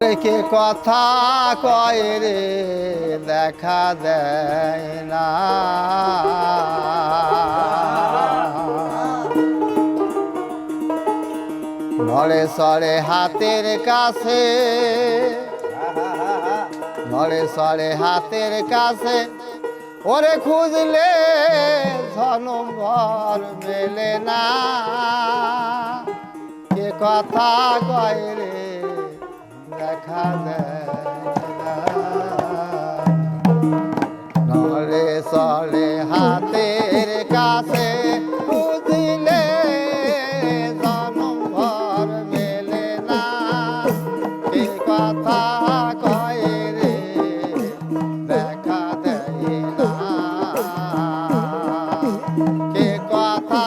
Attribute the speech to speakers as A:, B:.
A: কে কথা কয় রে, দেখা দেয় না। নড়ে সরে হাতের কাছে, নড়ে সরে হাতের কাছে, ওরে খুঁজলে জনমর মেলে না। কে কথা কয় রে দেখা দেয় নরে হাতের কাছে বুঝিলে জনম মেলে না। কি কথা কয়ে দেখা দেয় না। কে কথা